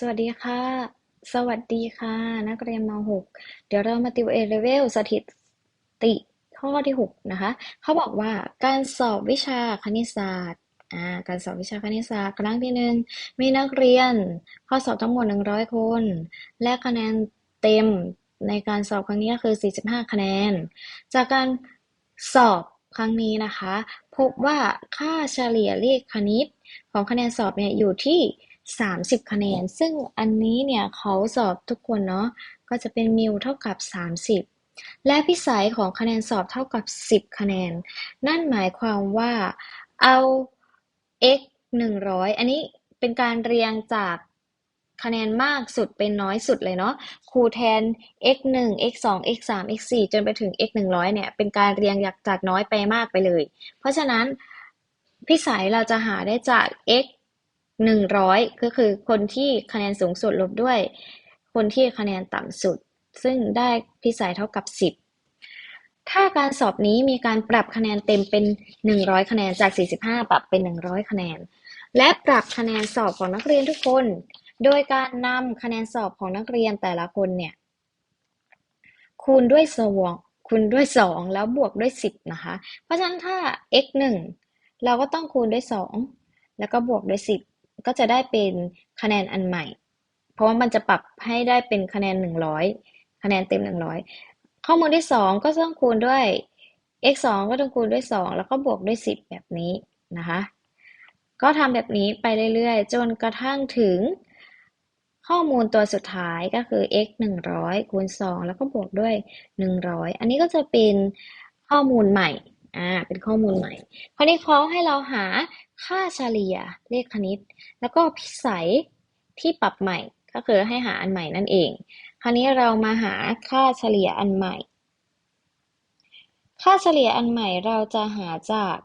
สวัสดีค่ะ สวัสดีค่ะ นักเรียนม .6 เดี๋ยวเรามาติวเอเลเวลสถิติข้อที่ 6 นะคะ เขาบอกว่าการสอบวิชาคณิตศาสตร์าการสอบวิชาคณิตศาสตร์ครั้งที่หนึ่งมีนักเรียนข้อสอบทั้งหมด 100 คน และคะแนนเต็มในการสอบครั้งนี้ก็คือ 45 คะแนน จากการสอบครั้งนี้นะคะ พบว่าค่าเฉลี่ยเลขคณิตของคะแนนสอบเนี่ยอยู่ที่ 30คะแนน ซึ่งอันนี้เนี่ยเขาสอบทุกคนเนาะก็จะเป็นมิวเท่ากับ30และพิสัยของคะแนนสอบเท่ากับ10คะแนน นั่นหมายความว่าเอา x 100อันนี้เป็นการเรียงจากคะแนนมากสุดเป็นน้อยสุดเลยเนาะครูแทน x 1 x 2 x 3 x 4จนไปถึง x 100เนี่ย เป็นการเรียงจากน้อยไปมากไปเลย เพราะฉะนั้นพิสัยเราจะหาได้จาก x 100ก็คือคนที่คะแนนสูงสุดลบด้วย คนที่คะแนนต่ำสุด ซึ่งได้พิสัยเท่ากับ10ถ้าการสอบนี้มีการปรับคะแนนเต็มเป็น 100 คะแนนจาก 45 ปรับเป็น 100 คะแนน และปรับคะแนนสอบของนักเรียนทุกคน โดยการนำคะแนนสอบของนักเรียนแต่ละคนเนี่ย คูณด้วยสองคูณด้วย 2 แล้วบวกด้วย 10 นะคะ เพราะฉะนั้นถ้า x 1เราก็ต้องคูณด้วย 2 แล้วก็บวกด้วย 10 ก็จะได้เป็นคะแนนอันใหม่ เพราะว่ามันจะปรับให้ได้เป็นคะแนน 100 คะแนนเต็ม 100 ข้อมูลที่ 2 ก็ต้องคูณด้วย x 2ก็ต้องคูณด้วย 2 แล้วก็บวกด้วย 10 แบบนี้นะคะ ก็ทำแบบนี้ไปเรื่อยๆ จนกระทั่งถึงข้อมูลตัวสุดท้ายก็คือ x 100คูณ2แล้วก็บวกด้วย 100 อันนี้ก็จะเป็นข้อมูลใหม่ อ่า เป็นข้อมูลใหม่ คราวนี้เขาให้เราหาค่าเฉลี่ยเลขคณิต แล้วก็พิสัยที่ปรับใหม่ ก็คือให้หาอันใหม่นั่นเอง คราวนี้เรามาหาค่าเฉลี่ยอันใหม่ ค่าเฉลี่ยอันใหม่เราจะหาจาก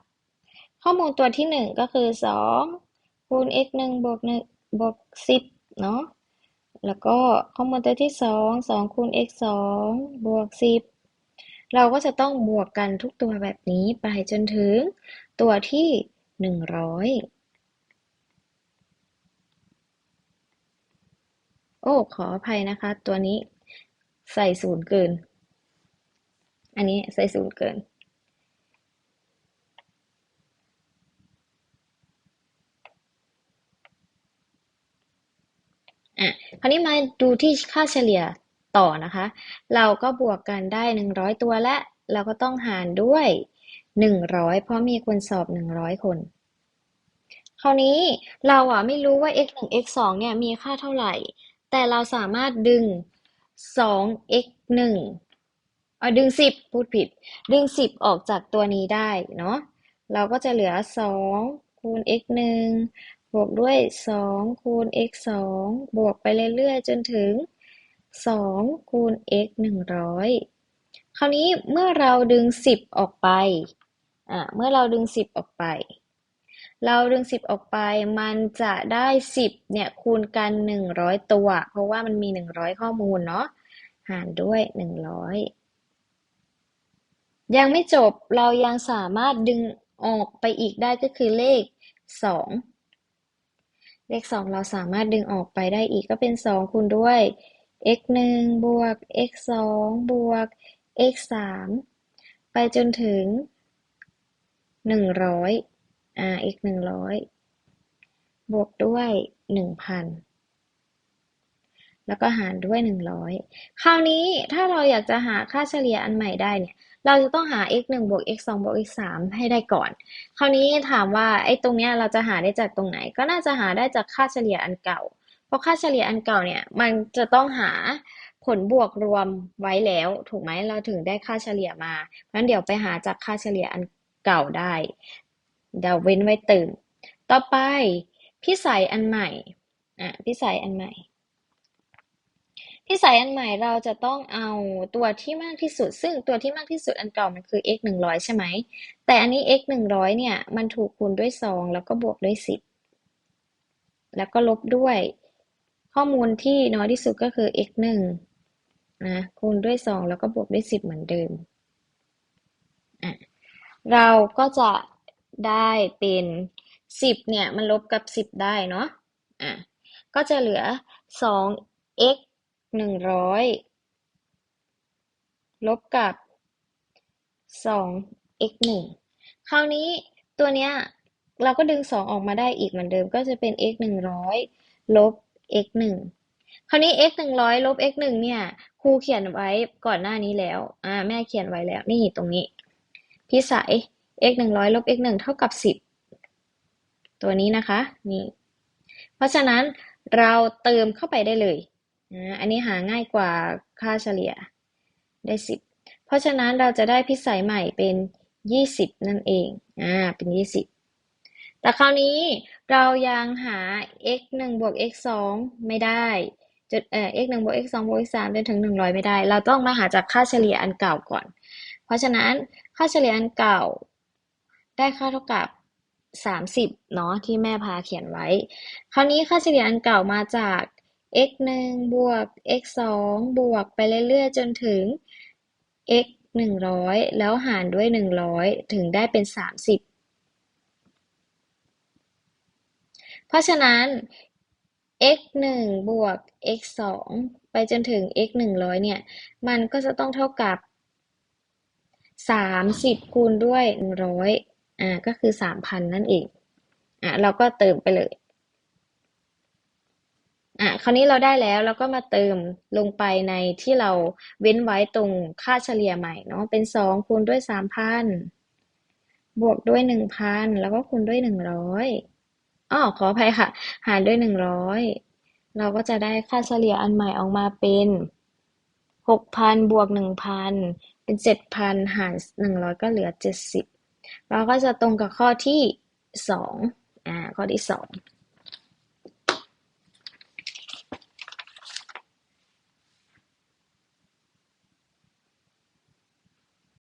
ข้อมูลตัวที่หนึ่งก็คือสองคูณ x หนึ่งบวกหนึ่งบวกสิบเนาะแล้วก็ข้อมูลตัวที่สองสองคูณ x สองบวกสิบ เราก็จะต้องบวกกันทุกตัวแบบนี้ไปจนถึงตัวที่หนึ่งร้อยโอ้ ขออภัยนะคะ ตัวนี้ใส่ศูนย์เกิน อันนี้ใส่ศูนย์เกิน อะ คราวนี้มาดูที่ค่าเฉลี่ย ต่อนะคะ เราก็บวกกันได้ 100 ตัวและเราก็ต้องหารด้วย 100 เพราะมีคนสอบ 100 คน คราวนี้เราอะไม่รู้ว่า x 1 x 2เนี่ยมีค่าเท่าไหร่ แต่เราสามารถดึง 2 x 1เอาดึง 10 พูดผิด ดึง 10 ออกจากตัวนี้ได้เนาะ เราก็จะเหลือ 2 คูณ x 1บวกด้วย 2 คูณ x 2บวกไปเรื่อยๆ จนถึง 2 คูณ x 100คราวนี้เมื่อเราดึง10ออกไปอ่าเมื่อเราดึง10ออกไป เราดึง10ออกไป มันจะได้10เนี่ยคูณกัน100ตัว เพราะว่ามันมี100ข้อมูลเนาะหารด้วย100ยังไม่จบเรายังสามารถดึงออกไปอีกได้ก็คือเลข2เลข2เราสามารถดึงออกไปได้อีกก็เป็น2คูณด้วย x 1บวก x 2บวก x 3ไปจนถึง100อ่า x 100บวกด้วย1,000แล้วก็หารด้วย100คราวนี้ถ้าเราอยากจะหาค่าเฉลี่ยอันใหม่ได้เนี่ย เราจะต้องหา x 1บวก x 2บวก x 3ให้ได้ก่อน คราวนี้ถามว่าไอ้ตรงเนี้ยเราจะหาได้จากตรงไหน ก็น่าจะหาได้จากค่าเฉลี่ยอันเก่า เพราะค่าเฉลี่ยอันเก่าเนี่ย มันจะต้องหาผลบวกรวมไว้แล้ว ถูกไหมเราถึงได้ค่าเฉลี่ยมาเพราะฉะนั้นเดี๋ยวไปหาจากค่าเฉลี่ยอันเก่าได้ เดี๋ยวเว้นไว้เติมต่อไปพิสัยอันใหม่อะพิสัยอันใหม่พิสัยอันใหม่เราจะต้องเอาตัวที่มากที่สุด ซึ่งตัวที่มากที่สุดอันเก่ามันคือ x 100 ใช่ไหม แต่อันนี้ x 100เนี่ย มันถูกคูณด้วย 2 แล้วก็บวกด้วย 10 แล้วก็ลบด้วย ข้อมูลที่น้อยที่สุดก็คือ x 1นะคูณด้วย 2 แล้วก็บวกด้วย 10 เหมือนเดิม เราก็จะได้เป็น 10 เนี่ย มันลบกับ 10 ได้เนาะอะก็จะเหลือสอง x หนึ่งร้อยลบกับสอง x หนึ่คราวนี้ตัวเนี้ยเราก็ดึงสองออกมาได้อีกเหมือนเดิมก็จะเป็น x หนึ่งร้อยลบ x หนึ่งคราวนี้ x หนึ่งร้อยลบ x หนึ่งเนี่ยครูเขียนไว้ก่อนหน้านี้แล้ว อ่า แม่เขียนไว้แล้ว นี่ตรงนี้ พิสัย x หนึ่งร้อยลบ x หนึ่งเท่ากับสิบตัวนี้นะคะ นี่ เพราะฉะนั้นเราเติมเข้าไปได้เลยอันนี้หาง่ายกว่าค่าเฉลี่ยได้สิบเพราะฉะนั้นเราจะได้พิสัยใหม่เป็นยี่สิบนั่นเอง อ่า เป็นยี่สิบ แต่คราวนี้เรายังหา x 1บวก x 2ไม่ได้จนเอ่อ x 1บวก x 2บวก x 3จนถึง 100 ไม่ได้ เราต้องมาหาจากค่าเฉลี่ยอันเก่าก่อน เพราะฉะนั้นค่าเฉลี่ยอันเก่า ได้ค่าเท่ากับ 30 เนาะที่แม่พาเขียนไว้ คราวนี้ค่าเฉลี่ยอันเก่ามาจาก x 1บวก x 2บวกไปเรื่อยๆ จนถึง x 100 แล้วหารด้วย 100 ถึงได้เป็น 30 เพราะฉะนั้น x หนึ่งบวก x สองไปจนถึง x หนึ่งร้อยเนี่ย มันก็จะต้องเท่ากับสามสิบคูณด้วยหนึ่งร้อยอ่าก็คือสามพันนั่นเองอะเราก็เติมไปเลยอะคราวนี้เราได้แล้วเราก็มาเติมลงไปในที่เราเว้นไว้ตรงค่าเฉลี่ยใหม่เนาะเป็นสองคูณด้วยสามพันบวกด้วยหนึ่งพันแล้วก็คูณด้วยหนึ่งร้ อ๋อ้อ ขออภัยค่ะ หารด้วยหนึ่งร้อยเราก็จะได้ค่าเฉลี่ยอันใหม่ออกมาเป็นหกพันบวกหนึ่งพันเป็นเจ็ดพันหารหนึ่งร้อยก็เหลือเจ็ดสิบเราก็จะตรงกับข้อที่สองอ่า ข้อที่สอง